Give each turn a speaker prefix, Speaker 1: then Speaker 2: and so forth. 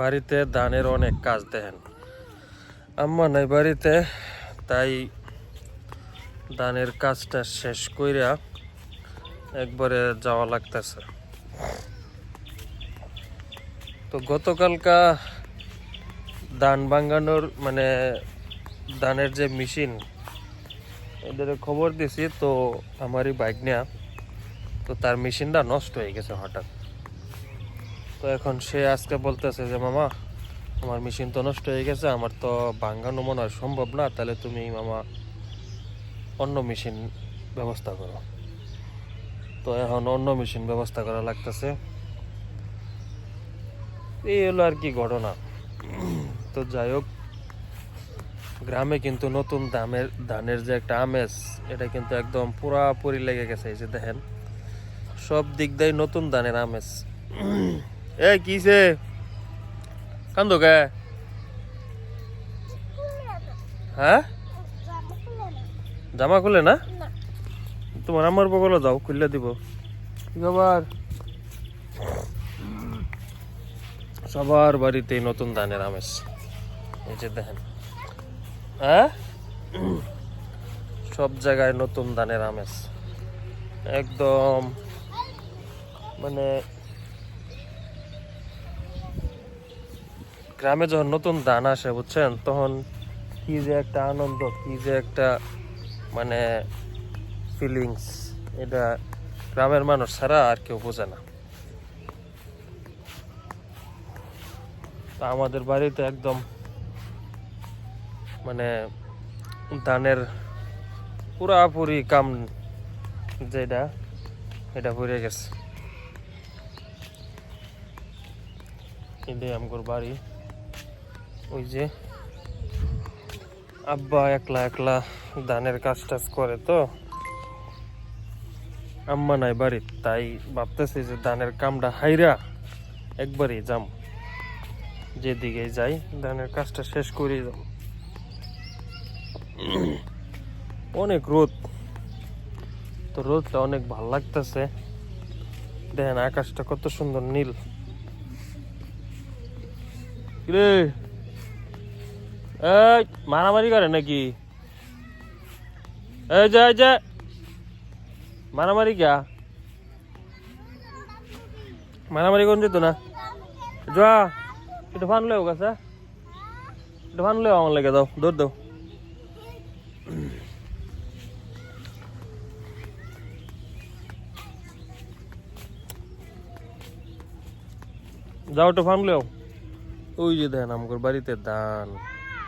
Speaker 1: বাড়িতে ধানের অনেক কাজ দেখেন। আম্মা নাই বাড়িতে, তাই ধানের কাজটা শেষ কইরা একবারে যাওয়া লাগতেছে। তো গতকালকা ধান ভাঙ্গানোর মানে ধানের যে মেশিন, এদের খবর দিছি, তো আমারই বাইক নেয়া তো তার মেশিনটা নষ্ট হয়ে গেছে হঠাৎ। তো এখন সে আজকে বলতেছে যে, মামা, আমার মেশিন তো নষ্ট হয়ে গেছে, আমার তো ভাঙ্গানো মনে হয় সম্ভব না, তাহলে তুমি, মামা, অন্য মেশিন ব্যবস্থা করো। তো এখন অন্য মেশিন ব্যবস্থা করা লাগতেছে। এই হলো আর কি ঘটনা। তো যাই হোক, গ্রামে কিন্তু নতুন দামের, ধানের যে একটা আমেজ, এটা কিন্তু একদম পুরাপুরি লেগে গেছে। এই যে দেখেন, সব দিক দিয়ে নতুন ধানের আমেজ। এ কিসে কান্দো কে? হ্যাঁ? জামা খুলে না? তোমার আমার বগলে যাও খুললে দিব। কি খবর? সবার বাড়িতেই নতুন ধানের আমেজ। এই যে দেখেন। হ্যাঁ? সব জায়গায় নতুন ধানের আমেজ। একদম মানে গ্রামে যখন নতুন ধান আসে, বুঝছেন, তখন কি যে একটা আনন্দ, কি যে একটা মানে ফিলিংস এটা গ্রামের মানুষ ছাড়া আর কেউ বোঝে না। তা আমাদের বাড়িতে একদম মানে ধানের পুরাপুরি কাম যেটা, এটা ভরে গেছে। এটাই বাড়ি। ওই যে আব্বা একলা একলা ধানের কাজ টাজ করে তো। আম্মা নাই বাড়ি তাই ভাবতেছি যে ধানের কামটা হাইরা একবারই যাম। যেদিকে যাই ধানের কাজটা শেষ করে যাম। অনেক রোদ। তো রোদটা অনেক ভালো লাগতেছে। দেখেন আকাশটা কত সুন্দর নীল। রে এই, মারামারি করে নাকি? এই যে এই যে। মারামারি কিয়া? মারামারি কোন যেত না। যা একটু ফান লেও গাছা একটু ফান লেও আমার লেগে দাও দৌড় দাও। যাও, একটু ফার্ম লেও ওই যে দেখেন আমার বাড়িতে ধান